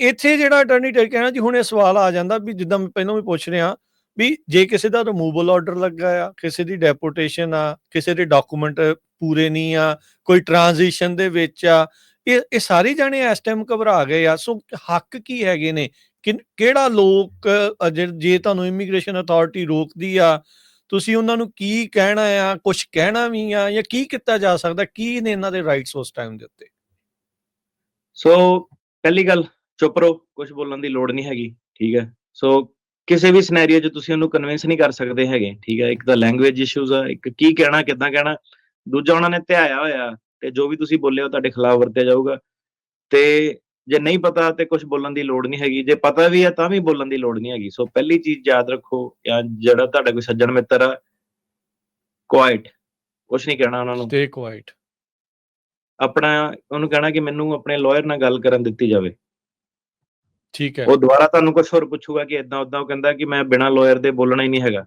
ਇੱਥੇ ਜਿਹੜਾ ਅਟਾਰਨੀ ਕਹਿਣਾ ਜੀ, ਹੁਣ ਇਹ ਸਵਾਲ ਆ ਜਾਂਦਾ ਵੀ ਜਿੱਦਾਂ ਮੈਂ ਪਹਿਲਾਂ ਵੀ ਪੁੱਛ ਰਿਹਾ ਵੀ ਜੇ ਕਿਸੇ ਦਾ ਰਿਮੂਵਲ ਆਰਡਰ ਲੱਗਾ ਆ, ਕਿਸੇ ਦੀ ਡੈਪੂਟੇਸ਼ਨ ਆ, ਕਿਸੇ ਦੇ ਡਾਕੂਮੈਂਟ ਪੂਰੇ ਨਹੀਂ ਆ, ਕੋਈ ਟ੍ਰਾਂਜੀਸ਼ਨ ਦੇ ਵਿੱਚ ਆ, ਇਹ ਇਹ ਸਾਰੇ ਜਾਣੇ ਇਸ ਟਾਈਮ ਘਬਰਾ ਗਏ ਆ। ਸੋ ਹੱਕ ਕੀ ਹੈਗੇ ਨੇ? ਕਿਹੜਾ ਲੋਕ ਜੇ ਜੇ ਤੁਹਾਨੂੰ ਇਮੀਗ੍ਰੇਸ਼ਨ ਅਥਾਰਟੀ ਰੋਕਦੀ ਆ, ਤੁਸੀਂ ਉਹਨਾਂ ਨੂੰ ਕੀ ਕਹਿਣਾ ਆ ਕੁਝ ਕਹਿਣਾ ਵੀ ਆ, ਜਾਂ ਕੀ ਕੀਤਾ ਜਾ ਸਕਦਾ, ਕੀ ਨੇ ਇਹਨਾਂ ਦੇ ਰਾਈਟਸ ਉਸ ਟਾਈਮ ਦੇ ਉੱਤੇ? ਸੋ ਪਹਿਲੀ ਗੱਲ ਚੁੱਪ ਰਹੋ ਕੁਝ ਬੋਲਣ ਦੀ ਲੋੜ ਨਹੀਂ ਹੈਗੀ ਠੀਕ ਹੈ? ਸੋ ਕਿਸੇ ਵੀ ਸਿਨੈਰੀਓ 'ਚ ਤੁਸੀਂ ਉਹਨੂੰ ਕਨਵਿੰਸ ਨਹੀਂ ਕਰ ਸਕਦੇ ਹੈਗੇ ਠੀਕ ਹੈ? ਇੱਕ ਤਾਂ ਲੈਂਗੁਏਜ ਇਸ਼ੂਜ਼ ਆ ਇੱਕ ਕੀ ਕਹਿਣਾ ਕਿੱਦਾਂ ਕਹਿਣਾ ਦੂਜਾ ਉਹਨਾਂ ਨੇ ਧਿਆਇਆ ਹੋਇਆ ਤੇ ਜੋ ਵੀ ਤੁਸੀਂ ਬੋਲਿਆ ਉਹ ਤੁਹਾਡੇ ਖਿਲਾਫ ਵਰਤਿਆ ਜਾਊਗਾ। ਤੇ ਜੇ ਨਹੀਂ ਪਤਾ ਤੇ ਕੁਝ ਬੋਲਣ ਦੀ ਲੋੜ ਨਹੀਂ ਹੈਗੀ ਜੇ ਪਤਾ ਵੀ ਹੈ ਤਾਂ ਵੀ ਬੋਲਣ ਦੀ ਲੋੜ ਨਹੀਂ ਹੈਗੀ। ਸੋ ਪਹਿਲੀ ਚੀਜ਼ ਯਾਦ ਰੱਖੋ ਜਾਂ ਜਿਹੜਾ ਤੁਹਾਡਾ ਕੋਈ ਸੱਜਣ ਮਿੱਤਰ ਆ ਕੁਆਇਟ ਕੁਝ ਨਹੀਂ ਕਹਿਣਾ ਉਹਨਾਂ ਨੂੰ। ਸਟੇ ਕੁਆਇਟ ਆਪਣਾ ਉਹਨੂੰ ਕਹਿਣਾ ਕਿ ਮੈਨੂੰ ਆਪਣੇ ਲਾਇਰ ਨਾਲ ਗੱਲ ਕਰਨ ਦਿੱਤੀ ਜਾਵੇ। ਠੀਕ ਹੈ। ਉਹ ਦੁਬਾਰਾ ਤੁਹਾਨੂੰ ਕੁਝ ਹੋਰ ਪੁੱਛੂਗਾ ਕਿ ਇਦਾਂ ਉਦਾਂ ਉਹ ਕਹਿੰਦਾ ਕਿ ਮੈਂ ਬਿਨਾ ਲਾਇਰ ਦੇ ਬੋਲਣਾ ਹੀ ਨਹੀਂ ਹੈਗਾ।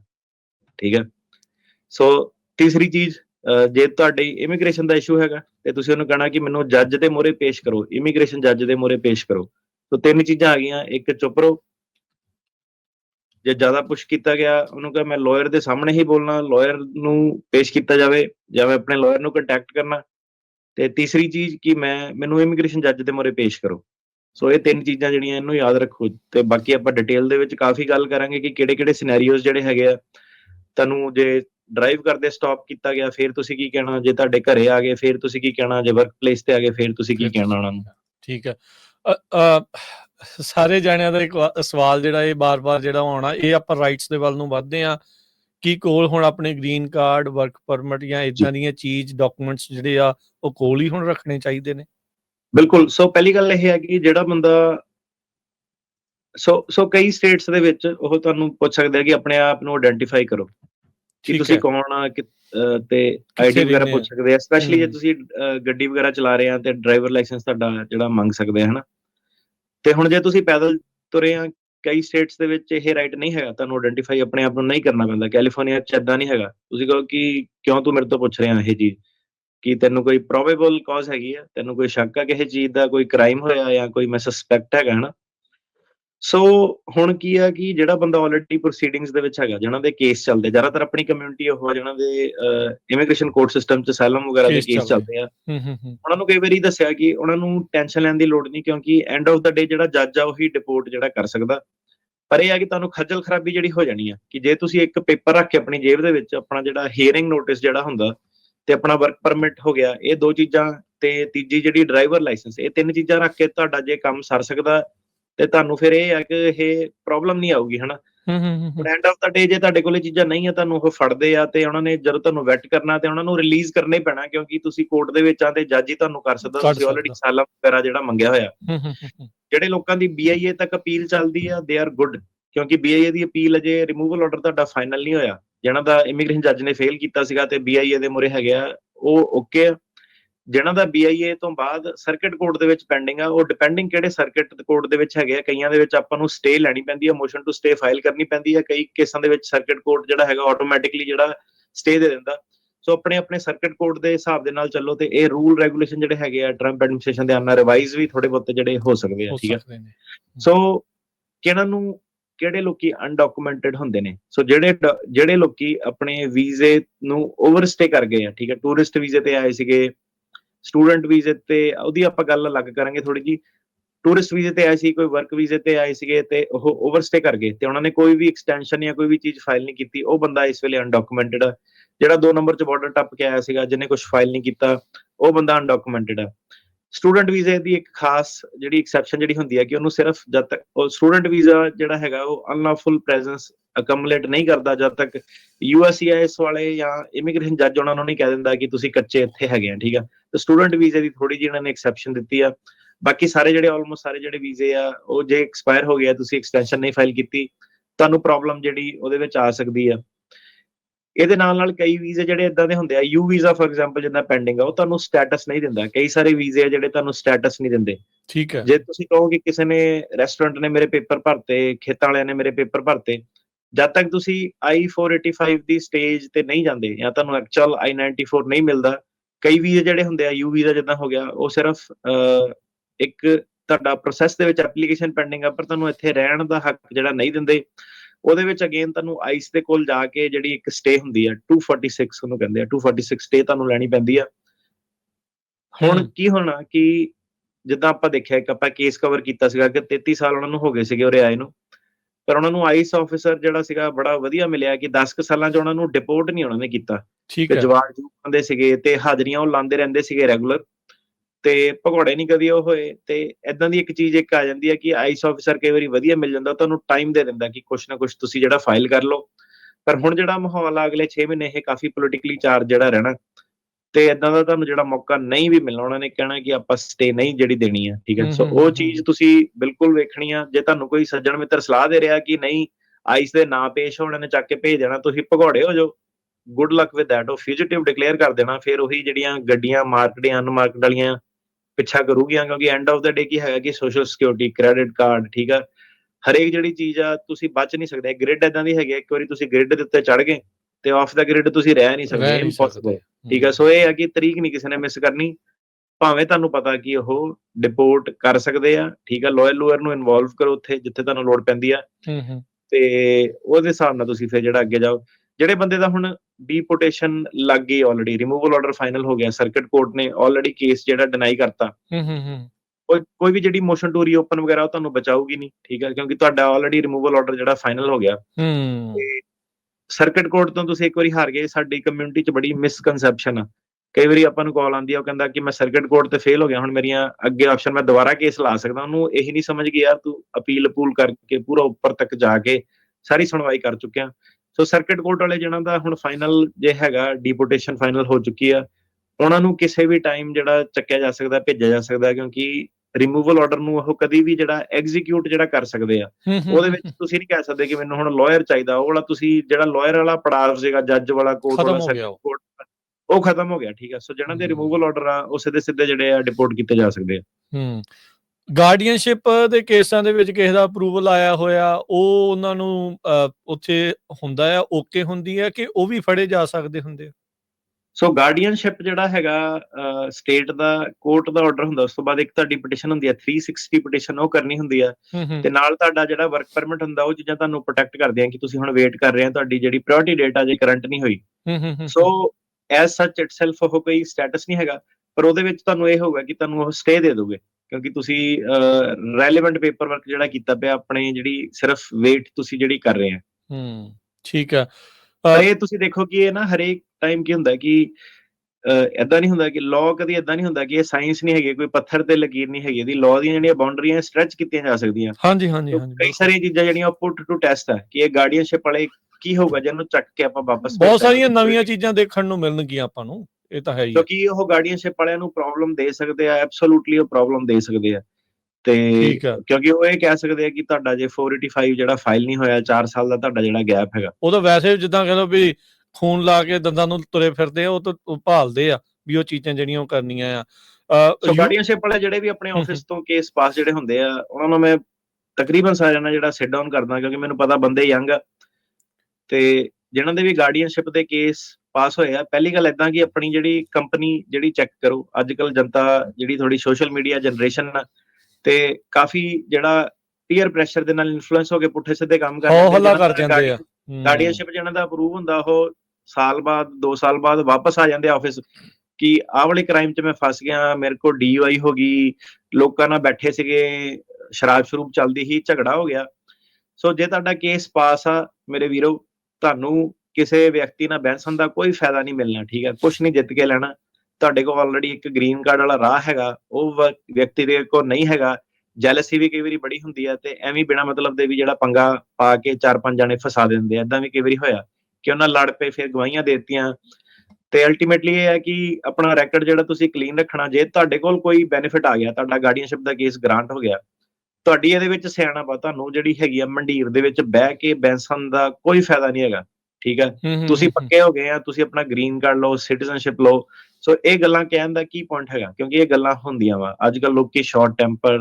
ਠੀਕ ਹੈ। ਸੋ ਤੀਸਰੀ ਚੀਜ਼ ਅਹ, ਜੇ ਤੁਹਾਡੀ ਇਮੀਗ੍ਰੇਸ਼ਨ ਦਾ ਇਸ਼ੂ ਹੈਗਾ ਤੇ ਤੁਸੀਂ ਉਹਨੂੰ ਕਹਿਣਾ ਕਿ ਮੈਨੂੰ ਜੱਜ ਦੇ ਮੂਹਰੇ ਪੇਸ਼ ਕਰੋ ਇਮੀਗ੍ਰੇਸ਼ਨ ਜੱਜ ਦੇ ਮੂਹਰੇ ਪੇਸ਼ ਕਰੋ। ਸੋ ਤਿੰਨ ਚੀਜ਼ਾਂ ਆ ਗਈਆਂ ਇੱਕ ਚੁੱਪ ਰਹੋ। ਜੇ ਜ਼ਿਆਦਾ ਪੁਸ਼ ਕੀਤਾ ਗਿਆ ਉਹਨੂੰ ਕਹ ਮੈਂ ਲਾਇਰ ਦੇ ਸਾਹਮਣੇ ਹੀ ਬੋਲਣਾ ਲਾਇਰ ਨੂੰ ਪੇਸ਼ ਕੀਤਾ ਜਾਵੇ ਜਾਂ ਮੈਂ ਆਪਣੇ ਲਾਇਰ ਨੂੰ ਕੰਟੈਕਟ ਕਰਨਾ। ਤੇ ਤੀਸਰੀ ਚੀਜ਼ ਕਿ ਮੈਂ ਮੈਨੂੰ ਇਮੀਗ੍ਰੇਸ਼ਨ ਜੱਜ ਦੇ ਮੂਹਰੇ ਪੇਸ਼ ਕਰੋ। ਸੋ ਇਹ ਤਿੰਨ ਚੀਜ਼ਾਂ ਜਿਹੜੀਆਂ ਇਹਨੂੰ ਯਾਦ ਰੱਖੋ। ਤੇ ਬਾਕੀ ਆਪਾਂ ਡਿਟੇਲ ਦੇ ਵਿੱਚ ਕਾਫੀ ਗੱਲ ਕਰਾਂਗੇ ਕਿ ਕਿਹੜੇ-ਕਿਹੜੇ ਸਿਨੈਰੀਓਜ਼ ਜਿਹੜੇ ਹੈਗੇ ਆ। ਤੁਹਾਨੂੰ ਜੇ ਡਰਾਈਵ ਕਰਦੇ ਸਟਾਪ ਕੀਤਾ ਗਿਆ ਫਿਰ ਤੁਸੀਂ ਕੀ ਕਹਿਣਾ? ਜੇ ਤੁਹਾਡੇ ਘਰੇ ਆ ਗਏ ਫਿਰ ਤੁਸੀਂ ਕੀ ਕਹਿਣਾ? ਜੇ ਵਰਕ ਪਲੇਸ ਤੇ ਆ ਗਏ ਫਿਰ ਤੁਸੀਂ ਕੀ ਕਹਿਣਾ ਉਹਨਾਂ ਨੂੰ? ਠੀਕ ਹੈ। ਸਾਰੇ ਜਾਣਿਆਂ ਦਾ ਇੱਕ ਸਵਾਲ ਜਿਹੜਾ ਇਹ ਬਾਰ-ਬਾਰ ਜਿਹੜਾ ਆਉਣਾ ਇਹ ਆਪਾਂ ਰਾਈਟਸ ਦੇ ਵੱਲ ਨੂੰ ਵੱਧਦੇ ਆ ਕੀ ਕੋਲ ਹੁਣ ਆਪਣੇ ਗ੍ਰੀਨ ਕਾਰਡ ਵਰਕ ਪਰਮਿਟ ਜਾਂ ਇਦਾਂ ਦੀਆਂ ਚੀਜ਼ ਡਾਕੂਮੈਂਟਸ ਜਿਹੜੇ ਆ ਉਹ ਕੋਲ ਹੀ ਹੁਣ ਰੱਖਣੇ ਚਾਹੀਦੇ ਨੇ? ਬਿਲਕੁਲ ਸੋ ਪਹਿਲੀ ਗੱਲ ਇਹ ਹੈ ਕਿ ਜਿਹੜਾ ਬੰਦਾ ਸੋ ਸੋ ਕਈ ਸਟੇਟਸ ਦੇ ਵਿੱਚ ਉਹ ਤੁਹਾਨੂੰ ਪੁੱਛ ਸਕਦੇ ਆ ਕਿ ਆਪਣੇ ਆਪ ਨੂੰ ਆਇਡੈਂਟੀਫਾਈ ਕਰੋ ਕਿ ਤੁਸੀਂ ਕੌਣ ਆ ਤੇ ਆਈਡੀ ਵਗੈਰਾ? ਪੁੱਛ ਸਕਦੇ ਆ ਸਪੈਸ਼ਲੀ ਜੇ। ਤੁਸੀਂ ਗੱਡੀ ਵਗੈਰਾ ਚਲਾ ਰਹੇ ਆ ਤੇ ਡਰਾਈਵਰ ਲਾਇਸੈਂਸ ਤੁਹਾਡਾ ਜਿਹੜਾ ਮੰਗ ਸਕਦੇ ਆ ਹਨਾ ਤੇ ਹੁਣ ਜੇ ਤੁਸੀਂ ਪੈਦਲ ਤੁਰੇ ਆ ਕਈ ਸਟੇਟਸ ਦੇ ਵਿੱਚ ਇਹ ਰਾਈਟ ਨਹੀਂ ਹੈਗਾ ਤੁਹਾਨੂੰ ਆਇਡੈਂਟੀਫਾਈ ਆਪਣੇ ਆਪ ਨੂੰ ਨਹੀਂ ਕਰਨਾ ਪੈਂਦਾ ਕੈਲੀਫੋਰਨੀਆ ਚ ਏਦਾਂ ਨਹੀਂ ਹੈਗਾ ਤੁਸੀਂ ਕਹੋ ਕਿ ਕਿਉਂ ਤੂੰ ਮੇਰੇ ਤੋਂ ਪੁੱਛ ਰਿਹਾ ਇਹ ਚੀਜ਼ ਕਿ ਤੈਨੂੰ ਕੋਈ ਪ੍ਰੋਬੇਬਲ ਕਾਜ਼ ਹੈਗੀ ਆ ਤੈਨੂੰ ਕੋਈ ਸ਼ੱਕ ਆ ਕਿਸੇ ਚੀਜ਼ ਦਾ ਕੋਈ ਕ੍ਰਾਈਮ ਹੋਇਆ ਜਾਂ ਕੋਈ ਮੈਂ ਸਸਪੈਕਟ ਹੈਗਾ ਹਨਾ? ਸੋ ਹੁਣ ਕੀ ਆ ਕਿ ਜਿਹੜਾ ਬੰਦਾ ਆਲਰੇਡੀ ਪ੍ਰੋਸੀਡਿੰਗਸ ਦੇ ਵਿੱਚ ਹੈਗਾ ਜਿਹਨਾਂ ਦੇ ਕੇਸ ਚੱਲਦੇ ਜ਼ਿਆਦਾਤਰ ਆਪਣੀ ਕਮਿਊਨਿਟੀ ਉਹ ਜਿਹਨਾਂ ਦੇ ਇਮੀਗ੍ਰੇਸ਼ਨ ਕੋਰਟ ਸਿਸਟਮ ਚ ਅਸਾਈਲਮ ਵਗੈਰਾ ਦੇ ਕੇਸ ਚੱਲਦੇ ਆ। ਉਹਨਾਂ ਨੂੰ ਕਈ ਵਾਰੀ ਦੱਸਿਆ ਕਿ ਉਹਨਾਂ ਨੂੰ ਟੈਨਸ਼ਨ ਲੈਣ ਦੀ ਲੋੜ ਨਹੀਂ ਕਿਉਂਕਿ ਐਂਡ ਆਫ ਦਾ ਡੇ ਜਿਹੜਾ ਜੱਜ ਆ ਉਹੀ ਡਿਪੋਰਟ ਜਿਹੜਾ ਕਰ ਸਕਦਾ। ਪਰ ਇਹ ਆ ਕਿ ਤੁਹਾਨੂੰ ਖੱਜਲ ਖਰਾਬੀ ਜਿਹੜੀ ਹੋ ਜਾਣੀ ਆ ਕਿ ਜੇ ਤੁਸੀਂ ਇੱਕ ਪੇਪਰ ਰੱਖ ਕੇ ਆਪਣੀ ਜੇਬ ਦੇ ਵਿੱਚ ਆਪਣਾ ਜਿਹੜਾ ਹੀਅਰਿੰਗ ਨੋਟਿਸ ਜਿਹੜਾ ਹੁੰਦਾ ਤੇ ਆਪਣਾ ਵਰਕ ਪਰਮਿਟ ਹੋ ਗਿਆ ਇਹ ਦੋ ਚੀਜ਼ਾਂ ਤੇ ਤੀਜੀ ਜਿਹੜੀ ਡਰਾਈਵਰ ਲਾਇਸੈਂਸ ਇਹ ਤਿੰਨ ਚੀਜ਼ਾਂ ਰੱਖ ਕੇ ਤੁਹਾਡਾ ਜੇ ਕੰਮ ਸਰ ਸਕਦਾ ਤੇ ਤੁਹਾਨੂੰ ਫਿਰ ਇਹ ਆ ਕਿ ਇਹ ਪ੍ਰੋਬਲਮ ਨਹੀਂ ਆਊਗੀ ਹਨਾ ਹੂੰ ਹੂੰ ਹੂੰ ਹੂੰ। ਐਂਡ ਆਫ ਦਾ ਡੇ ਜੇ ਤੁਹਾਡੇ ਕੋਲ ਚੀਜ਼ਾਂ ਨਹੀਂ ਆ ਤੁਹਾਨੂੰ ਉਹ ਫੜਦੇ ਆ ਤੇ ਉਹਨਾਂ ਨੇ ਜਦੋਂ ਤੁਹਾਨੂੰ ਵੈਟ ਕਰਨਾ ਤੇ ਉਹਨਾਂ ਨੂੰ ਰਿਲੀਜ਼ ਕਰਨਾ ਹੀ ਪੈਣਾ ਕਿਉਂਕਿ ਤੁਸੀਂ ਕੋਰਟ ਦੇ ਵਿੱਚ ਆ ਤੇ ਜੱਜ ਹੀ ਤੁਹਾਨੂੰ ਕਰ ਸਕਦਾ ਤੁਸੀਂ ਆਲਰੇਡੀ। ਸਾਲਮ ਵਗੈਰਾ ਜਿਹੜਾ ਮੰਗਿਆ ਹੋਇਆ ਹੂੰ ਹੂੰ ਹੂੰ ਹੂੰ। ਜਿਹੜੇ ਲੋਕਾਂ ਦੀ BIA ਤੱਕ ਅਪੀਲ ਚੱਲਦੀ ਆ ਦੇ ਆਰ ਗੁੱਡ ਕਿਉਂਕਿ BIA ਦੀ ਅਪੀਲ ਅਜੇ ਰਿਮੂਵਲ ਆਰਡਰ ਤੁਹਾਡਾ ਫਾਈਨਲ ਨਹੀਂ ਹੋਇਆ ਜਿਹਨਾਂ ਦਾ ਇਮੀਗ੍ਰੇਸ਼ਨ ਜੱਜ ਨੇ ਫੇਲ ਕੀਤਾ ਸੀਗਾ ਤੇ BIA ਦੇ ਮੁਰੇ ਹੈਗੇ ਆ ਉਹ ਓਕੇ ਆ। ਜਿਹਨਾਂ ਦਾ BIA ਤੋਂ ਬਾਅਦ ਸਰਕਟ ਕੋਰਟ ਦੇ ਵਿੱਚ ਪੈਂਡਿੰਗ ਆ ਉਹ ਡਿਪੈਂਡਿੰਗ ਕਿਹੜੇ ਸਰਕਟ ਕੋਰਟ ਦੇ ਵਿੱਚ ਹੈਗੇ ਆ ਕਈਆਂ ਦੇ ਵਿੱਚ ਆਪਾਂ ਨੂੰ ਸਟੇ ਲੈਣੀ ਪੈਂਦੀ ਆ ਮੋਸ਼ਨ ਟੂ ਸਟੇ ਫਾਈਲ ਕਰਨੀ ਪੈਂਦੀ ਆ ਕਈ ਕੇਸਾਂ ਦੇ ਵਿੱਚ ਸਰਕਟ ਕੋਰਟ ਜਿਹੜਾ ਹੈਗਾ ਆਟੋਮੈਟਿਕਲੀ ਜਿਹੜਾ ਸਟੇ ਦੇ ਦਿੰਦਾ। ਸੋ ਆਪਣੇ ਆਪਣੇ ਸਰਕਟ ਕੋਰਟ ਦੇ ਹਿਸਾਬ ਦੇ ਨਾਲ ਚੱਲੋ ਤੇ ਇਹ ਰੂਲ ਰੈਗੂਲੇਸ਼ਨ ਜਿਹੜੇ ਹੈਗੇ ਆ ਟਰੰਪ ਐਡਮਿਨਿਸਟ੍ਰੇਸ਼ਨ ਦੇ ਆਨਾ ਰਿਵਾਈਜ਼ ਵੀ ਥੋੜੇ ਬਹੁਤ ਜਿਹੜੇ ਹੋ ਸਕਦੇ ਆ ਠੀਕ ਨੇ। ਸੋ ਕਿਹਨਾਂ ਨੂੰ ਕਿਹੜੇ ਲੋਕੀ ਅਨਡਾਕੂਮੈਂਟਡ ਹੁੰਦੇ ਨੇ? ਸੋ ਜਿਹੜੇ ਜਿਹੜੇ ਲੋਕੀ ਆਪਣੇ ਵੀਜ਼ੇ ਨੂੰ ਓਵਰਸਟੇ ਕਰ ਗਏ ਆ, ਠੀਕ ਹੈ ਟੂਰਿਸਟ ਵੀਜ਼ੇ ਤੇ ਆਏ ਸੀਗੇ ਸਟੂਡੈਂਟ ਵੀਜ਼ੇ ਤੇ, ਉਹਦੀ ਆਪਾਂ ਗੱਲ ਅਲੱਗ ਕਰਾਂਗੇ ਥੋੜੀ ਜੀ ਟੂਰਿਸਟ ਵੀਜ਼ੇ ਤੇ ਆਏ ਸੀ, ਕੋਈ ਵਰਕ ਵੀਜ਼ੇ ਤੇ ਆਏ ਸੀਗੇ ਤੇ ਉਹ ਓਵਰਸਟੇ ਕਰ ਗਏ ਤੇ ਉਹਨਾਂ ਨੇ ਕੋਈ ਵੀ ਐਕਸਟੈਂਸ਼ਨ ਜਾਂ ਕੋਈ ਵੀ ਚੀਜ਼ ਫਾਈਲ ਨਹੀਂ ਕੀਤੀ। ਉਹ ਬੰਦਾ ਇਸ ਵੇਲੇ ਅਨਡਾਕੂਮੈਂਟਡ ਆ। ਜਿਹੜਾ 2 ਨੰਬਰ 'ਚ ਬਾਰਡਰ ਟੱਪ ਕੇ ਆਇਆ ਸੀਗਾ, ਜਿਹਨੇ ਕੁਝ ਫਾਈਲ ਨਹੀਂ ਕੀਤਾ, ਉਹ ਬੰਦਾ ਅਨਡਾਕੂਮੈਂਟਡ ਆ। ਸਟੂਡੈਂਟ ਵੀਜ਼ੇ ਦੀ ਇੱਕ ਖਾਸ ਜਿਹੜੀ ਐਕਸੈਪਸ਼ਨ ਜਿਹੜੀ ਹੁੰਦੀ ਹੈ ਕਿ ਉਹਨੂੰ ਸਿਰਫ ਜਦ ਤੱਕ ਉਹ ਸਟੂਡੈਂਟ ਵੀਜ਼ਾ ਜਿਹੜਾ ਹੈਗਾ ਉਹ ਅਨਲawful ਪ੍ਰੈਜ਼ੈਂਸ ਅਕਮੂਲੇਟ ਨਹੀਂ ਕਰਦਾ, ਜਦ ਤੱਕ ਯੂਐਸਸੀਆਈਐਸ ਵਾਲੇ ਜਾਂ ਇਮੀਗ੍ਰੇਸ਼ਨ ਜੱਜ ਉਹਨਾਂ ਨੂੰ ਨਹੀਂ ਕਹਿ ਦਿੰਦਾ ਕਿ ਤੁਸੀਂ ਕੱਚੇ ਇੱਥੇ ਹੈਗੇ ਆ, ਠੀਕ ਆ? ਤੇ ਸਟੂਡੈਂਟ ਵੀਜ਼ੇ ਦੀ ਥੋੜੀ ਜਿਹੀ ਇਹਨਾਂ ਨੇ ਐਕਸੈਪਸ਼ਨ ਦਿੱਤੀ ਆ। ਬਾਕੀ ਸਾਰੇ ਜਿਹੜੇ ਆਲਮੋਸਟ ਸਾਰੇ ਜਿਹੜੇ ਵੀਜ਼ੇ ਆ, ਉਹ ਜੇ ਐਕਸਪਾਇਰ ਹੋ ਗਿਆ ਤੁਸੀਂ ਐਕਸਟੈਂਸ਼ਨ ਨਹੀਂ ਫਾਈਲ ਕੀਤੀ, ਤੁਹਾਨੂੰ ਪ੍ਰੋਬਲਮ ਜਿਹੜੀ ਉਹਦੇ ਵਿੱਚ ਆ ਸਕਦੀ ਆ। ਇਹਦੇ ਨਾਲ ਨਾਲ ਕਈ ਵੀਜ਼ੇ ਜਿਹੜੇ ਇਦਾਂ ਦੇ ਹੁੰਦੇ ਆ ਯੂ ਵੀਜ਼ਾ ਫॉर ਐਗਜ਼ਾਮਪਲ ਜਿੱਦਾਂ ਪੈਂਡਿੰਗ ਆ ਉਹ ਤੁਹਾਨੂੰ ਸਟੇਟਸ ਨਹੀਂ ਦਿੰਦਾ। ਕਈ ਸਾਰੇ ਵੀਜ਼ੇ ਆ ਜਿਹੜੇ ਤੁਹਾਨੂੰ ਸਟੇਟਸ ਨਹੀਂ ਦਿੰਦੇ। ਠੀਕ ਹੈ। ਜੇ ਤੁਸੀਂ ਕਹੋ ਕਿ ਕਿਸੇ ਨੇ ਰੈਸਟੋਰੈਂਟ ਨੇ ਮੇਰੇ ਪੇਪਰ ਭਰਤੇ ਖੇਤਾਂ ਵਾਲਿਆਂ ਨੇ ਮੇਰੇ ਪੇਪਰ ਭਰਤੇ ਜਦ ਤੱਕ ਤੁਸੀਂ I485 ਦੀ ਸਟੇਜ ਤੇ ਨਹੀਂ ਜਾਂਦੇ ਜਾਂ ਤੁਹਾਨੂੰ ਐਕਚੁਅਲ I94 ਨਹੀਂ ਮਿਲਦਾ ਕਈ ਵੀਜ਼ੇ ਜਿਹੜੇ ਹੁੰਦੇ ਆ ਯੂ ਵੀਜ਼ਾ ਜਿੱਦਾਂ ਹੋ ਗਿਆ ਉਹ ਸਿਰਫ ਇੱਕ ਤੁਹਾਡਾ ਪ੍ਰੋਸੈਸ ਦੇ ਵਿੱਚ ਐਪਲੀਕੇਸ਼ਨ ਪੈਂਡਿੰਗ ਆ ਪਰ ਤੁਹਾਨੂੰ ਇੱਥੇ ਰਹਿਣ ਦਾ ਹੱਕ ਜਿਹੜਾ ਨਹੀਂ ਦਿੰਦੇ। ਉਹਦੇ ਵਿੱਚ ਅਗੇਨ ਤੁਹਾਨੂੰ ਆਈਸ ਦੇ ਕੋਲ ਜਾ ਕੇ ਜਿਹੜੀ ਇੱਕ ਸਟੇ ਹੁੰਦੀ ਆ 246 ਉਹਨੂੰ ਕਹਿੰਦੇ ਆ 246 ਸਟੇ ਤੁਹਾਨੂੰ ਲੈਣੀ ਪੈਂਦੀ ਆ। ਹੁਣ। ਕੀ ਹੋਣਾ ਕਿ ਜਿੱਦਾਂ ਆਪਾਂ ਦੇਖਿਆ ਇੱਕ ਆਪਾਂ ਕੇਸ ਕਵਰ ਕੀਤਾ ਸੀਗਾ ਕਿ 33 ਸਾਲ ਉਹਨਾਂ ਨੂੰ ਹੋ ਗਏ ਸੀਗੇ ਉਰੇ ਆਏ ਨੂੰ। ਪਰ ਉਹਨਾਂ ਨੂੰ ਆਈਸ ਆਫੀਸਰ ਜਿਹੜਾ ਸੀਗਾ ਬੜਾ ਵਧੀਆ ਮਿਲਿਆ ਕਿ 10 ਕੁ ਸਾਲਾਂ 'ਚ ਉਹਨਾਂ ਨੂੰ ਡਿਪੋਰਟ ਨਹੀਂ ਉਹਨਾਂ ਨੇ ਕੀਤਾ। ਠੀਕ ਹੈ ਜਵਾਬ ਜੂਦੇ ਸੀਗੇ ਤੇ ਹਾਜ਼ਰੀਆਂ ਉਹ ਲਾਉਂਦੇ ਰਹਿੰਦੇ ਸੀਗੇ ਰੈਗੂਲਰ ਤੇ ਭਗੌੜੇ ਨਹੀਂ ਕਦੀ ਉਹ ਹੋਏ ਤੇ ਇਦਾਂ ਦੀ ਇੱਕ ਚੀਜ਼ ਇੱਕ ਆ ਜਾਂਦੀ ਹੈ ਕਿ ਆਈਸ ਆਫੀਸਰ ਕਈ ਵਾਰੀ ਵਧੀਆ ਮਿਲ ਜਾਂਦਾ ਤੁਹਾਨੂੰ ਟਾਈਮ ਦੇ ਦਿੰਦਾ ਕਿ ਕੁਛ ਨਾ ਕੁਛ ਤੁਸੀਂ ਜਿਹੜਾ ਫਾਈਲ ਕਰ ਲਓ। ਪਰ ਹੁਣ ਜਿਹੜਾ ਮਾਹੌਲ ਆ ਅਗਲੇ 6 ਮਹੀਨੇ ਇਹ ਕਾਫੀ ਪੋਲਿਟਿਕਲੀ ਚਾਰਜ ਜਿਹੜਾ ਰਹਿਣਾ ਤੇ ਇਦਾਂ ਦਾ ਤੁਹਾਨੂੰ ਜਿਹੜਾ ਮੌਕਾ ਨਹੀਂ ਵੀ ਮਿਲਣਾ ਉਹਨਾਂ ਨੇ ਕਹਿਣਾ ਕਿ ਆਪਾਂ ਸਟੇ ਨਹੀਂ ਜਿਹੜੀ ਦੇਣੀ ਆ ਠੀਕ ਹੈ? ਸੋ ਉਹ ਚੀਜ਼ ਤੁਸੀਂ ਬਿਲਕੁਲ ਵੇਖਣੀ ਆ ਜੇ ਤੁਹਾਨੂੰ ਕੋਈ ਸੱਜਣ ਮਿੱਤਰ ਸਲਾਹ ਦੇ ਰਿਹਾ ਕਿ ਨਹੀਂ ਆਈਸ ਦੇ ਨਾਂ ਪੇਸ਼ ਹੋਣ ਨੇ ਚੱਕ ਕੇ ਭੇਜ ਦੇਣਾ ਤੁਸੀਂ ਭਗੌੜੇ ਹੋ ਜਾਓ। ਗੁੱਡ ਲੱਕ ਵਿਦ ਥੈਟ ਉਹ ਫਿਊਜੀਟਿਵ ਡਿਕਲੇਅਰ ਕਰ ਦੇਣਾ ਫਿਰ ਉਹੀ ਜਿਹੜੀਆਂ ਗੱਡੀਆਂ ਮਾਰਕੀਟ ਅਨਮਾਰਕੀਟ ਵਾਲੀਆਂ ਪਿੱਛਾ ਕਰੂਗੀਆਂ ਕਿਉਂਕਿ ਐਂਡ ਆਫ ਦਾ ਡੇ ਕੀ ਹੈਗਾ ਕਿ ਸੋਸ਼ਲ ਸਿਕਿਉਰਿਟੀ ਕ੍ਰੈਡਿਟ ਕਾਰਡ ਠੀਕ ਆ? ਹਰੇਕ ਜਿਹੜੀ ਚੀਜ਼ ਆ ਤੁਸੀਂ ਬਚ ਨਹੀਂ ਸਕਦੇ। ਗ੍ਰਿਡ ਇਦਾਂ ਦੀ ਹੈਗੀ ਆ, ਇੱਕ ਵਾਰੀ ਤੁਸੀਂ ਗ੍ਰਿਡ ਦੇ ਉੱਤੇ ਚੜ ਗਏ ਤੇ ਆਫ ਦਾ ਗ੍ਰਿਡ ਤੁਸੀਂ ਰਹਿ ਨਹੀਂ ਸਕਦੇ ਇੰਪੋਸੀਬਲ। ਠੀਕ ਹੈ ਸੋ ਇਹ ਹੈ ਕਿ ਤਰੀਕ ਨਹੀਂ ਕਿਸੇ ਨੇ ਮਿਸ ਕਰਨੀ। ਭਾਵੇਂ ਤੁਹਾਨੂੰ ਪਤਾ ਕਿ ਉਹ ਡਿਪੋਰਟ ਕਰ ਸਕਦੇ ਆ ਠੀਕ ਹੈ ਲਾਇਰ ਲੂਅਰ ਨੂੰ ਇਨਵੋਲਵ ਕਰੋ ਉੱਥੇ ਜਿੱਥੇ ਤੁਹਾਨੂੰ ਲੋੜ ਪੈਂਦੀ ਆ। ਹੂੰ ਹੂੰ। ਤੇ ਉਹਦੇ ਹਿਸਾਬ ਨਾਲ ਤੁਸੀਂ ਫਿਰ ਜਿਹੜਾ ਅੱਗੇ ਜਾਓ। ਜਿਹੜੇ ਬੰਦੇ ਦਾ ਹੁਣ ਡੀਪੋਟੇਸ਼ਨ ਲੱਗ ਗਈ ਆਲਰੇਡੀ ਰਿਮੂਵਲ ਆਰਡਰ ਫਾਈਨਲ ਹੋ ਗਿਆ ਸਰਕਟ ਕੋਰਟ ਨੇ ਆਲਰੇਡੀ ਕੇਸ ਜਿਹੜਾ ਡਿਨਾਈ ਕਰਤਾ। ਹੂੰ ਹੂੰ ਹੂੰ। ਕੋਈ ਕੋਈ ਵੀ ਜਿਹੜੀ ਮੋਸ਼ਨ ਟੂ ਰੀਓਪਨ ਵਗੈਰਾ ਉਹ ਤੁਹਾਨੂੰ ਬਚਾਊਗੀ ਨਹੀਂ ਠੀਕ ਹੈ? ਕਿਉਂਕਿ ਤੁਹਾਡਾ ਆਲਰੇਡੀ ਰਿਮੂਵਲ ਆਰਡਰ ਜਿਹੜਾ ਫਾਈਨਲ ਹੋ ਗਿਆ। ਹੂੰ। ਸਰਕਟ ਕੋਰਟ ਤੋਂ ਤੁਸੀਂ ਇੱਕ ਵਾਰੀ ਹਾਰ ਗਏ ਸਾਡੀ ਕਮਿਊਨਿਟੀ 'ਚ ਬੜੀ ਮਿਸਕਨਸੈਪਸ਼ਨ ਆ। ਕਈ ਵਾਰੀ ਆਪਾਂ ਨੂੰ ਕਾਲ ਆਉਂਦੀ ਆ ਉਹ ਕਹਿੰਦਾ ਕਿ ਮੈਂ ਸਰਕਟ ਕੋਰਟ ਤੇ ਫੇਲ ਹੋ ਗਿਆ ਹੁਣ ਮੇਰੀਆਂ ਅੱਗੇ ਆਪਸ਼ਨ ਮੈਂ ਦੁਬਾਰਾ ਕੇਸ ਲਾ ਸਕਦਾ। ਉਹਨੂੰ ਇਹੀ ਨਹੀਂ ਸਮਝ ਗਿਆ ਯਾਰ ਤੂੰ ਅਪੀਲ ਪੂਲ ਕਰਕੇ ਪੂਰਾ ਉੱਪਰ ਤੱਕ ਜਾ ਕੇ ਸਾਰੀ ਸੁਣਵਾਈ ਕਰ ਚੁੱਕਿਆ। ਸੋ ਸਰਕਟ ਕੋਰਟ ਵਾਲੇ ਜਿਹਨਾਂ ਦਾ ਹੁਣ ਫਾਈਨਲ ਜੇ ਹੈਗਾ ਡੀਪੋਟੇਸ਼ਨ ਫਾਈਨਲ ਹੋ ਚੁੱਕੀ ਆ ਉਹਨਾਂ ਨੂੰ ਕਿਸੇ ਵੀ ਟਾਈਮ ਜਿਹੜਾ ਚੱਕਿਆ ਜਾ ਸਕਦਾ ਭੇਜਿਆ ਜਾ ਸਕਦਾ ਕਿਉਂਕਿ ਰਿਮੂਵਲ ਆਰਡਰ ਨੂੰ ਉਹ ਕਦੀ ਵੀ ਜਿਹੜਾ ਐਗਜ਼ੀਕਿਊਟ ਜਿਹੜਾ ਕਰ ਸਕਦੇ ਆ ਉਹਦੇ ਵਿੱਚ ਤੁਸੀਂ ਨਹੀਂ ਕਹਿ ਸਕਦੇ ਕਿ ਮੈਨੂੰ ਹੁਣ ਲਾਇਰ ਚਾਹੀਦਾ ਉਹ ਵਾਲਾ ਤੁਸੀਂ ਜਿਹੜਾ ਲਾਇਰ ਵਾਲਾ ਪੜਾਅ ਸੀਗਾ ਜੱਜ ਵਾਲਾ ਕੋਰਟ ਵਾਲਾ ਉਹ। ਕੋਰਟ ਉਹ ਖਤਮ ਹੋ ਗਿਆ ਠੀਕ ਹੈ ਸੋ ਜਿਹਨਾਂ ਦੇ। ਰਿਮੂਵਲ ਆਰਡਰ ਆ ਉਹ ਸਿੱਧੇ ਸਿੱਧੇ ਜਿਹੜੇ ਆ ਡਿਪੋਰਟ ਕੀਤੇ ਜਾ ਸਕਦੇ ਆ ਹੂੰ ਗਾਰਡੀਅਨਸ਼ਿਪ ਦੇ ਕੇਸਾਂ ਦੇ ਵਿੱਚ ਕਿਸੇ ਦਾ ਅਪਰੂਵਲ ਆਇਆ ਹੋਇਆ ਉਹ ਉਹਨਾਂ ਨੂੰ ਉੱਥੇ ਹੁੰਦਾ ਆ ਓਕੇ ਹੁੰਦੀ ਹੈ ਕਿ ਉਹ ਵੀ ਫੜੇ ਜਾ ਸਕਦੇ ਹੁੰਦੇ ਸੋ ਗਾਰਡੀਅਨਸ਼ਿਪ ਜਿਹੜਾ ਹੈਗਾ ਸਟੇਟ ਦਾ ਕੋਰਟ ਦਾ ਆਰਡਰ ਹੁੰਦਾ ਉਸ ਤੋਂ ਬਾਅਦ ਇੱਕ ਤੁਹਾਡੀ ਪਟੀਸ਼ਨ ਹੁੰਦੀ ਹੈ 360 ਪਟੀਸ਼ਨ ਉਹ ਕਰਨੀ ਹੁੰਦੀ ਹੂੰ ਹੂੰ। ਤੇ ਨਾਲ ਤੁਹਾਡਾ ਜਿਹੜਾ ਵਰਕ ਪਰਮਿਟ ਹੁੰਦਾ ਉਹ ਚੀਜ਼ਾਂ ਤੁਹਾਨੂੰ ਪ੍ਰੋਟੈਕਟ ਕਰਦੀਆਂ ਕਿ ਤੁਸੀਂ ਹੁਣ ਵੇਟ ਕਰ ਰਹੇ ਆ ਤੁਹਾਡੀ ਜਿਹੜੀ ਪ੍ਰਾਇੋਰਟੀ ਡੇਟ ਆ ਜੇ ਕਰੰਟ ਨਹੀਂ ਹੋਈ। ਹੂੰ ਹੂੰ ਹੂੰ। ਸੋ ਐਸ ਸੱਚ ਇਟਸੈਲਫ ਉਹ ਕੋਈ ਸਟੇਟਸ ਨਹੀਂ ਹੈਗਾ ਪਰ ਉਹਦੇ ਵਿੱਚ ਤੁਹਾਨੂੰ ਇਹ ਹੋਊਗਾ ਕਿ ਤੁਹਾਨੂੰ ਉਹ ਸਟੇ ਦੇ ਦੋਗੇ। ਕਿਉਂਕਿ ਤੁਸੀਂ ਰੈਲੇਵੈਂਟ ਪੇਪਰ ਵਰਕ ਜਿਹੜਾ ਕੀਤਾ ਪਿਆ ਆਪਣੇ ਜਿਹੜੀ ਸਿਰਫ ਵੇਟ ਤੁਸੀਂ ਜਿਹੜੀ ਕਰ ਰਹੇ ਆ। ਹੂੰ ਠੀਕ ਆ। ਪਰ ਇਹ ਤੁਸੀਂ ਦੇਖੋ ਕਿ ਇਹ ਨਾ ਹਰੇਕ ਟਾਈਮ ਕੀ ਹੁੰਦਾ ਕਿ ਐਦਾਂ ਨਹੀਂ ਹੁੰਦਾ ਕਿ ਲਾਅ ਕਦੀ ਐਦਾਂ ਨਹੀਂ ਹੁੰਦਾ ਕਿ ਇਹ ਸਾਇੰਸ ਨਹੀਂ ਹੈਗੀ ਕੋਈ ਪੱਥਰ ਤੇ ਲਕੀਰ ਨਹੀਂ ਹੈਗੀ। ਇਹਦੀ ਲਾਅ ਦੀਆਂ ਜਿਹੜੀਆਂ ਬਾਉਂਡਰੀਆਂ ਸਟ੍ਰੈਚ ਕੀਤੀਆਂ ਜਾ ਸਕਦੀਆਂ। ਹਾਂਜੀ ਹਾਂਜੀ ਹਾਂਜੀ ਕਈ ਸਾਰੀਆਂ ਚੀਜ਼ਾਂ ਜਿਹੜੀਆਂ ਪੁੱਟ ਟੂ ਟੈਸਟ ਹੈ ਕਿ ਇਹ ਗਾਰਡੀਅਨਸ਼ਿਪ ਵਾਲੇ ਕੀ ਹੋਊਗਾ ਜਿਹਨੂੰ ਚੱਕ ਕੇ ਆਪਾਂ ਵਾਪਸ ਬਹੁਤ ਸਾਰੀਆਂ। ਨਵੀਆਂ ਚੀਜ਼ਾਂ ਦੇਖਣ ਨੂੰ ਮਿਲਣਗੀਆਂ ਆਪਾਂ ਨੂੰ। ਇਹ ਤਾਂ ਹੈ ਹੀ। ਕਿਉਂਕਿ ਉਹ ਗਾਰਡੀਅਨਸ਼ਿਪ ਵਾਲਿਆਂ ਨੂੰ ਪ੍ਰੋਬਲਮ ਦੇ ਸਕਦੇ ਆ ਐਬਸੋਲੂਟਲੀ ਉਹ ਪ੍ਰੋਬਲਮ ਦੇ ਸਕਦੇ ਆ। ਤੇ ਕਿਉਂਕਿ ਉਹ ਇਹ ਕਹਿ ਸਕਦੇ ਆ ਕਿ ਤੁਹਾਡਾ ਜੇ 485 ਜਿਹੜਾ ਫਾਈਲ ਨਹੀਂ ਹੋਇਆ 4 ਸਾਲ ਦਾ ਤੁਹਾਡਾ ਜਿਹੜਾ ਗੈਪ ਹੈਗਾ। ਉਹ ਤਾਂ ਵੈਸੇ ਜਿੱਦਾਂ ਕਹ ਲਓ ਵੀ ਖੂਨ ਲਾ ਕੇ ਦੰਦਾਂ ਨੂੰ ਤੁਰੇ ਫਿਰਦੇ ਆ ਉਹ ਤਾਂ ਭਾਲਦੇ ਆ ਵੀ ਉਹ ਚੀਜ਼ਾਂ ਜਿਹੜੀਆਂ ਉਹ ਕਰਨੀਆਂ ਆ। ਸੋ ਗਾਰਡੀਅਨਸ਼ਿਪ ਵਾਲੇ ਜਿਹੜੇ ਵੀ ਆਪਣੇ ਆਫਿਸ ਤੋਂ ਕੇਸ ਪਾਸ ਜਿਹੜੇ ਹੁੰਦੇ ਆ ਉਹਨਾਂ ਨੂੰ ਮੈਂ ਤਕਰੀਬਨ ਸਾਰਿਆਂ ਨਾਲ ਜਿਹੜਾ ਸਿਟ ਡਾਊਨ ਕਰਦਾ ਕਿਉਂਕਿ ਮੈਨੂੰ ਪਤਾ ਬੰਦੇ ਯੰਗ ਆ। ਤੇ ਜਿਨ੍ਹਾਂ ਦੇ ਵੀ ਗਾਰਡੀਅਨਸ਼ਿਪ ਦੇ ਕੇਸ ਪਾਸ ਹੋਏ ਆ ਪਹਿਲੀ ਗੱਲ ਇਦਾਂ ਕਿ ਆਪਣੀ ਜਿਹੜੀ ਕੰਪਨੀ ਜਿਹੜੀ ਚੈੱਕ ਕਰੋ ਅੱਜ ਕੱਲ ਜਨਤਾ ਜਿਹੜੀ ਥੋੜੀ ਸੋਸ਼ਲ ਮੀਡੀਆ ਜਨਰੇਸ਼ਨ ਤੇ ਕਾਫੀ ਜਿਹੜਾ ਪੀਅਰ ਪ੍ਰੈਸ਼ਰ ਦੇ ਨਾਲ ਇਨਫਲੂਐਂਸ ਹੋ ਕੇ ਪੁੱਠੇ ਸਿੱਧੇ ਕੰਮ ਕਰ ਹੋ ਹੱਲਾ ਕਰ ਜਾਂਦੇ ਆ। ਗਾਰਡੀਅਨਸ਼ਿਪ ਜਿਹਨਾਂ ਦਾ ਅਪਰੂਵ ਹੁੰਦਾ ਉਹ ਸਾਲ ਬਾਅਦ 2 ਸਾਲ ਬਾਅਦ ਵਾਪਸ ਆ ਜਾਂਦੇ ਆਫਿਸ ਕਿ ਆਹ ਵਾਲੇ ਕ੍ਰਾਈਮ 'ਚ ਮੈਂ ਫਸ ਗਿਆ ਮੇਰੇ ਕੋਲ ਡੀਯੂਆਈ ਹੋ ਗਈ ਲੋਕਾਂ ਨਾਲ ਬੈਠੇ ਸੀਗੇ ਸ਼ਰਾਬ ਸ਼ਰੂਬ ਚੱਲਦੀ ਸੀ ਝਗੜਾ ਹੋ ਗਿਆ ਸੋ ਜੇ ਤੁਹਾਡਾ ਕੇਸ ਪਾਸ ਆ ਮੇਰੇ ਵੀਰੋ ਤੁਹਾਨੂੰ ਕਿਸੇ ਵਿਅਕਤੀ ਨਾਲ ਬਹਿਸਣ ਦਾ ਕੋਈ ਫਾਇਦਾ ਨਹੀਂ ਮਿਲਣਾ, ਠੀਕ ਹੈ? ਕੁਝ ਨਹੀਂ ਜਿੱਤ ਕੇ ਲੈਣਾ। ਤੁਹਾਡੇ ਕੋਲ ਆਲਰੇਡੀ ਇੱਕ ਗ੍ਰੀਨ ਕਾਰਡ ਵਾਲਾ ਰਾਹ ਹੈਗਾ, ਉਹ ਵਿਅਕਤੀ ਦੇ ਕੋਲ ਨਹੀਂ ਹੈਗਾ। ਜੈਲਸੀ ਵੀ ਕਈ ਵਾਰੀ ਬੜੀ ਹੁੰਦੀ ਹੈ ਤੇ ਐਵੇਂ ਬਿਨਾ ਮਤਲਬ ਦੇ ਵੀ ਜਿਹੜਾ ਪੰਗਾ ਪਾ ਕੇ ਚਾਰ ਪੰਜ ਜਾਣੇ ਫਸਾ ਦਿੰਦੇ ਆ ਇਦਾਂ ਵੀ ਕਈ ਵਾਰੀ ਹੋਇਆ ਕਿ ਉਹਨਾਂ ਲੜ ਪਏ, ਫਿਰ ਗਵਾਹੀਆਂ ਦੇ ਦਿੱਤੀਆਂ। ਤੇ ਅਲਟੀਮੇਟਲੀ ਇਹ ਹੈ ਕਿ ਆਪਣਾ ਰੈਕੋਰਡ ਜਿਹੜਾ ਤੁਸੀਂ ਕਲੀਨ ਰੱਖਣਾ, ਜੇ ਤੁਹਾਡੇ ਕੋਲ ਕੋਈ ਬੈਨੀਫਿਟ ਆ ਗਿਆ, ਤੁਹਾਡਾ ਗਾਰਡੀਅਨਸ਼ਿਪ ਦਾ ਕੇਸ ਗ੍ਰਾਂਟ ਹੋ ਗਿਆ ਤੁਹਾਡੀ ਇਹਦੇ ਵਿੱਚ ਸਿਆਣਾ ਪਾ ਤੁਹਾਨੂੰ ਜਿਹੜੀ ਹੈਗੀ ਆ ਮੰਡੀਰ ਦੇ ਵਿੱਚ ਬਹਿ ਕੇ ਬੈਂਸਨ ਦਾ ਕੋਈ ਫਾਇਦਾ ਨਹੀਂ ਹੈਗਾ ਠੀਕ ਹੈ ਤੁਸੀਂ ਪੱਕੇ ਹੋ ਗਏ ਆ ਤੁਸੀਂ ਆਪਣਾ ਗ੍ਰੀਨ ਕਾਰਡ ਲਓ ਸਿਟੀਜ਼ਨਸ਼ਿਪ ਲਓ। ਸੋ ਇਹ ਗੱਲਾਂ ਕਹਿਣ ਦਾ ਕੀ ਪੁਆਇੰਟ ਹੈਗਾ? ਕਿਉਂਕਿ ਇਹ ਗੱਲਾਂ ਹੁੰਦੀਆਂ ਵਾ। ਅੱਜ ਕੱਲ ਲੋਕੀ ਸ਼ਾਰਟ ਟੈਂਪਰ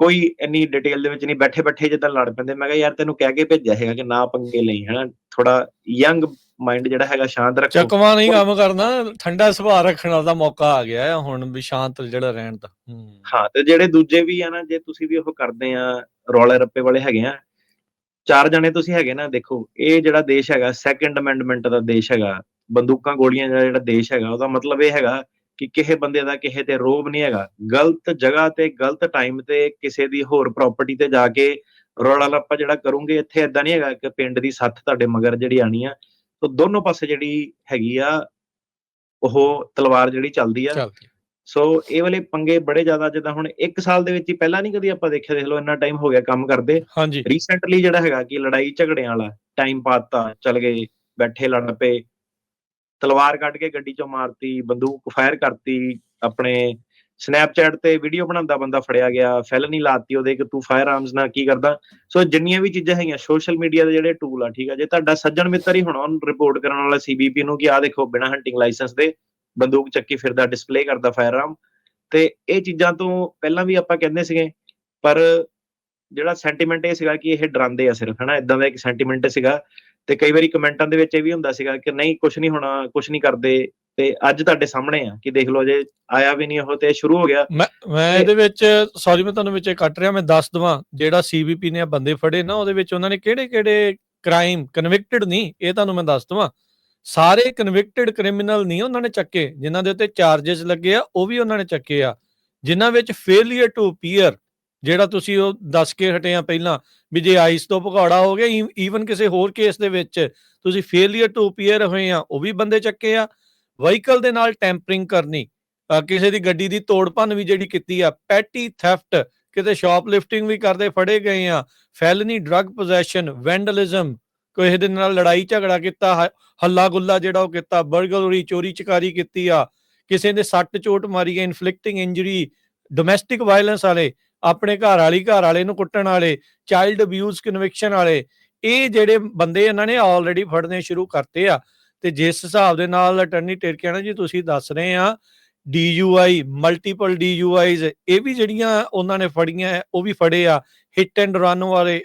ਕੋਈ ਇੰਨੀ ਡਿਟੇਲ ਦੇ ਵਿੱਚ ਨਹੀਂ ਬੈਠੇ ਬੈਠੇ ਜਿੱਦਾਂ ਲੜ ਪੈਂਦੇ। ਮੈਂ ਕਿਹਾ ਯਾਰ ਤੈਨੂੰ ਕਹਿ ਕੇ ਭੇਜਿਆ ਹੈਗਾ ਕਿ ਨਾ ਪੰਗੇ ਲਈ ਹਨਾ? ਥੋੜਾ ਯੰਗ ਮਾਈਂਡ ਜਿਹੜਾ ਹੈਗਾ ਸ਼ਾਂਤ ਰੱਖੋ। ਚੱਕਵਾ ਨਹੀਂ ਕੰਮ ਕਰਨਾ ਠੰਡਾ ਸੁਭਾਅ ਰੱਖਣ ਦਾ ਮੌਕਾ ਆ ਗਿਆ ਹੈ ਹੁਣ ਵੀ ਸ਼ਾਂਤ ਜਿਹੜਾ ਰਹਿਣ ਦਾ ਹੂੰ। ਤੇ ਜਿਹੜੇ ਦੂਜੇ ਵੀ ਆ ਨਾ ਜੇ ਤੁਸੀਂ ਵੀ ਉਹ ਕਰਦੇ ਆ ਰੌਲੇ ਰੱਪੇ ਵਾਲੇ ਹੈਗੇ ਆ ਚਾਰ ਜਣੇ ਤੁਸੀਂ ਹੈਗੇ ਨਾ ਦੇਖੋ ਇਹ ਜਿਹੜਾ ਦੇਸ਼ ਹੈਗਾ ਸੈਕੰਡ ਅਮੈਂਡਮੈਂਟ ਦਾ ਦੇਸ਼ ਹੈਗਾ ਬੰਦੂਕਾਂ ਗੋਲੀਆਂ ਦਾ ਜਿਹੜਾ ਦੇਸ਼ ਹੈਗਾ ਉਹਦਾ ਮਤਲਬ ਇਹ ਹੈਗਾ ਕਿ ਕਿਸੇ ਬੰਦੇ ਦਾ ਕਿਸੇ ਤੇ ਰੋਬ ਨਹੀਂ ਹੈਗਾ। ਗਲਤ ਜਗ੍ਹਾ ਤੇ ਗਲਤ ਟਾਈਮ ਤੇ ਕਿਸੇ ਦੀ ਹੋਰ ਪ੍ਰਾਪਰਟੀ ਤੇ ਜਾ ਕੇ ਰੌਲਾ ਰੱਪਾ ਜਿਹੜਾ ਕਰੋਗੇ ਇੱਥੇ ਇਦਾਂ ਨਹੀਂ ਹੈਗਾ ਕਿ ਪਿੰਡ ਦੀ ਸੱਥ ਤੁਹਾਡੇ ਮਗਰ ਜਿਹੜੀ ਆਣੀ ਆ। ਤਾਂ ਦੋਨੋਂ ਪਾਸੇ ਜਿਹੜੀ ਹੈਗੀ ਆ ਉਹ ਤਲਵਾਰ ਜਿਹੜੀ ਚੱਲਦੀ ਆ। ਸੋ ਇਹ ਵਾਲੇ ਪੰਗੇ ਬੜੇ ਜ਼ਿਆਦਾ ਜਿੱਦਾਂ ਹੁਣ 1 ਸਾਲ ਦੇ ਵਿੱਚ ਹੀ ਪਹਿਲਾਂ ਨਹੀਂ ਕਦੀ ਆਪਾਂ ਦੇਖਿਆ ਦੇਖ ਲਓ ਇੰਨਾ ਟਾਈਮ ਹੋ ਗਿਆ ਕੰਮ ਕਰਦੇ। ਰੀਸੈਂਟਲੀ ਜਿਹੜਾ ਹੈਗਾ ਕਿ ਲੜਾਈ ਝਗੜਿਆਂ ਵਾਲਾ ਟਾਈਮ ਪਾਤਾ ਚਲ ਗਏ ਬੈਠੇ ਲੜ ਪਏ। ਤਲਵਾਰ ਕੱਢ ਕੇ ਗੱਡੀ ਚੋਂ ਮਾਰਤੀ ਬੰਦੂਕ ਫਾਇਰ ਕਰਤੀ ਆਪਣੇ ਸਨੈਪਚੈਟ ਤੇ ਵੀਡੀਓ ਬਣਾਉਂਦਾ ਬੰਦਾ ਫੜਿਆ ਗਿਆ ਫੈਲਨੀ ਲਾਤੀ ਉਹਦੇ ਕਿ ਤੂੰ ਫਾਇਰ ਆਰਮਸ ਨਾਲ ਕੀ ਕਰਦਾ? ਸੋ ਜਿੰਨੀਆਂ ਵੀ ਚੀਜ਼ਾਂ ਹੈਗੀਆਂ ਸੋਸ਼ਲ ਮੀਡੀਆ ਦੇ ਜਿਹੜੇ ਟੂਲ ਆ, ਠੀਕ ਆ, ਜੇ ਤੁਹਾਡਾ ਸੱਜਣ ਮਿੱਤਰ ਹੀ ਹੋਣਾ ਉਹਨੂੰ ਰਿਪੋਰਟ ਕਰਨ ਵਾਲਾ ਸੀਬੀਪੀ ਨੂੰ ਕਿ ਆ ਦੇਖੋ, ਬਿਨਾ ਹੰਟਿੰਗ ਲਾਇਸੈਂਸ ਦੇ ਬੰਦੂਕ ਚੱਕੀ ਫਿਰਦਾ ਡਿਸਪਲੇ ਕਰਦਾ ਫਾਇਰ ਆਰਮ ਤੇ ਇਹ ਚੀਜ਼ਾਂ ਤੋਂ ਪਹਿਲਾਂ ਵੀ ਆਪਾਂ ਕਹਿੰਦੇ ਸੀਗੇ, ਪਰ ਜਿਹੜਾ ਸੈਂਟੀਮੈਂਟ ਇਹ ਸੀਗਾ ਕਿ ਇਹ ਡਰਾਉਂਦੇ ਆ ਸਿਰਫ, ਹਨਾ ਇਦਾਂ ਦਾ ਇੱਕ ਸੈਂਟੀਮੈਂਟ ਸੀਗਾ, ਤੇ ਕਈ ਵਾਰੀ ਕਮੈਂਟਾਂ ਦੇ ਵਿੱਚ ਇਹ ਵੀ ਹੁੰਦਾ ਸੀਗਾ ਕਿ ਨਹੀਂ ਕੁਝ ਨਹੀਂ ਹੋਣਾ ਕੁਝ ਨਹੀਂ ਕਰਦੇ ਤੇ ਅੱਜ ਤੁਹਾਡੇ ਸਾਹਮਣੇ ਆ ਕਿ ਦੇਖ ਲਓ ਜੇ ਆਇਆ ਵੀ ਨਹੀਂ ਉਹ ਤੇ ਸ਼ੁਰੂ ਹੋ ਗਿਆ। ਮੈਂ ਮੈਂ ਇਹਦੇ ਵਿੱਚ ਸੌਰੀ ਮੈਂ ਤੁਹਾਨੂੰ ਵਿੱਚ ਕੱਟ ਰਿਹਾ ਮੈਂ ਦੱਸ ਦਵਾਂ ਜਿਹੜਾ ਸੀਬੀਪੀ ਨੇ ਆ ਬੰਦੇ ਫੜੇ ਨਾ ਉਹਦੇ ਵਿੱਚ ਉਹਨਾਂ ਨੇ ਕਿਹੜੇ ਕਿਹੜੇ ਕ੍ਰਾਈਮ ਕਨਵਿਕਟਡ ਨਹੀਂ ਇਹ ਤੁਹਾਨੂੰ ਮੈਂ ਦੱਸ ਦਵਾਂ। ਸਾਰੇ ਕਨਵਿਕਟਡ ਕ੍ਰਿਮੀਨਲ ਨਹੀਂ ਉਹਨਾਂ ਨੇ ਚੱਕੇ ਜਿਨ੍ਹਾਂ ਦੇ ਉੱਤੇ ਚਾਰजेस ਲੱਗੇ ਆ ਉਹ ਵੀ ਉਹਨਾਂ ਨੇ ਚੱਕੇ ਆ। ਜਿਨ੍ਹਾਂ ਵਿੱਚ ਫੇਲਿਅਰ ਟੂ ਅਪੀਅਰ ਜਿਹੜਾ ਤੁਸੀਂ ਉਹ ਦੱਸ ਕੇ ਹਟੇ ਆ ਪਹਿਲਾਂ ਵੀ ਜੇ ਆਈਸ ਤੋਂ ਭਗੌੜਾ ਹੋ ਗਿਆ ਈਵਨ ਕਿਸੇ ਹੋਰ ਕੇਸ ਦੇ ਵਿੱਚ ਤੁਸੀਂ ਫੇਲਿਅਰ ਟੂ ਅਪੀਅਰ ਹੋਏ ਆ ਉਹ ਵੀ ਬੰਦੇ ਚੱਕੇ ਆ। ਵਹੀਕਲ ਦੇ ਨਾਲ ਟੈਂਪਰਿੰਗ ਕਰਨੀ ਕਿਸੇ ਦੀ ਗੱਡੀ ਦੀ ਤੋੜ ਭੰਨ ਵੀ ਜਿਹੜੀ ਕੀਤੀ ਆ, ਪੈਟੀ ਥੈਫਟ, ਕਿਤੇ ਸ਼ਾਪ ਲਿਫਟਿੰਗ ਵੀ ਕਰਦੇ ਫੜੇ ਗਏ ਆ, ਫੈਲਨੀ ਡਰੱਗ ਪੋਜੈਸ਼ਨ ਵੈਂਡਲਿਜ਼ਮ ਕੋਈ ਦੇ ਨਾਲ ਲੜਾਈ ਝਗੜਾ ਕੀਤਾ ਹੱਲਾ ਗੁੱਲਾ ਜਿਹੜਾ ਉਹ ਕੀਤਾ, ਬਰਗਲਰੀ ਚੋਰੀ ਚਕਾਰੀ ਕੀਤੀ ਆ, ਕਿਸੇ ਨੇ ਸੱਟ ਚੋਟ ਮਾਰੀ ਹੈ ਇਨਫਲਿਕਟਿੰਗ ਇੰਜਰੀ ਡੋਮੈਸਟਿਕ ਵਾਇਲੈਂਸ ਵਾਲੇ, ਆਪਣੇ ਘਰ ਵਾਲੀ, ਘਰ ਵਾਲੇ ਨੂੰ ਕੁੱਟਣ ਵਾਲੇ ਚਾਈਲਡ ਅਬਿਊਜ਼ ਕਨਵਿਕਸ਼ਨ ਵਾਲੇ, ਇਹ ਜਿਹੜੇ ਬੰਦੇ ਇਹਨਾਂ ਨੇ ਆਲਰੇਡੀ ਫੜਨੇ ਸ਼ੁਰੂ ਕਰਤੇ ਆ। ਤੇ ਜਿਸ ਹਿਸਾਬ ਦੇ ਨਾਲ ਅਟਰਨੀ ਟਿਰਕਿਆਣਾ ਜੀ ਤੁਸੀਂ ਦੱਸ ਰਹੇ ਆ ਡੀਯੂਆਈ ਮਲਟੀਪਲ ਡੀਯੂਆਈਜ਼ ਇਹ ਵੀ ਜਿਹੜੀਆਂ ਉਹਨਾਂ ਨੇ ਫੜੀਆਂ ਹੈ, ਉਹ ਵੀ ਫੜੇ ਆ ਹਿੱਟ ਐਂਡ ਰਨ ਵਾਲੇ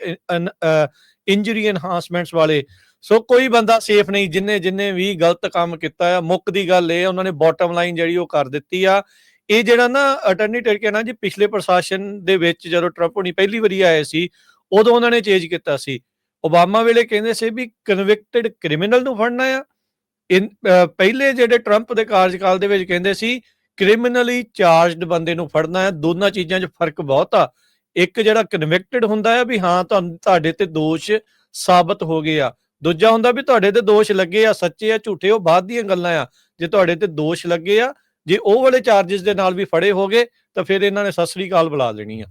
ਇੰਜਰੀ ਐਨਹਾਂਸਮੈਂਟਸ ਵਾਲੇ। ਸੋ ਕੋਈ ਬੰਦਾ ਸੇਫ ਨਹੀਂ ਜਿੰਨੇ ਜਿੰਨੇ ਵੀ ਗਲਤ ਕੰਮ ਕੀਤਾ ਆ ਮੁੱਕ ਦੀ ਗੱਲ ਇਹ ਉਹਨਾਂ ਨੇ ਬਾਟਮ ਲਾਈਨ ਜਿਹੜੀ ਉਹ ਕਰ ਦਿੱਤੀ ਆ। ਇਹ ਜਿਹੜਾ ਨਾ ਅਟਰਨੀ ਟਿਰਕਿਆਣਾ ਜੀ ਪਿਛਲੇ ਪ੍ਰਸ਼ਾਸਨ ਦੇ ਵਿੱਚ ਜਦੋਂ ਟਰੰਪ ਹੁਣੀ ਪਹਿਲੀ ਵਾਰੀ ਆਏ ਸੀ ਉਦੋਂ ਉਹਨਾਂ ਨੇ ਚੇਂਜ ਕੀਤਾ ਸੀ। ਓਬਾਮਾ ਵੇਲੇ ਕਹਿੰਦੇ ਸੀ ਵੀ ਕਨਵਿਕਟਡ ਕ੍ਰਿਮੀਨਲ ਨੂੰ ਫੜਨਾ ਆ ਇਨ ਪਹਿਲੇ ਜਿਹੜੇ ਟਰੰਪ ਦੇ ਕਾਰਜਕਾਲ ਦੇ ਵਿੱਚ ਕਹਿੰਦੇ ਸੀ ਕ੍ਰਿਮੀਨਲੀ ਚਾਰਜਡ ਬੰਦੇ ਨੂੰ ਫੜਨਾ ਹੈ, ਦੋਨਾਂ ਚੀਜ਼ਾਂ 'ਚ ਫ਼ਰਕ ਬਹੁਤ ਆ। ਇੱਕ ਜਿਹੜਾ ਕਨਵਿਕਟਡ ਹੁੰਦਾ ਹੈ ਵੀ ਹਾਂ, ਤੁਹਾਨੂੰ, ਤੁਹਾਡੇ ਤੇ ਦੋਸ਼ ਸਾਬਤ ਹੋ ਗਏ ਆ। ਦੂਜਾ ਹੁੰਦਾ ਵੀ ਤੁਹਾਡੇ ਤੇ ਦੋਸ਼ ਲੱਗੇ ਆ, ਸੱਚੇ ਆ, ਝੂਠੇ, ਉਹ ਬਾਅਦ ਦੀਆਂ ਗੱਲਾਂ ਆ। ਜੇ ਤੁਹਾਡੇ ਤੇ ਦੋਸ਼ ਲੱਗੇ ਆ, ਜੇ ਉਹ ਵਾਲੇ ਚਾਰजेस ਦੇ ਨਾਲ ਵੀ ਫੜੇ ਹੋਗੇ ਤਾਂ ਫਿਰ ਇਹਨਾਂ ਨੇ ਸਤਿ ਸ੍ਰੀ ਅਕਾਲ ਬੁਲਾ ਲੈਣੀ ਆ।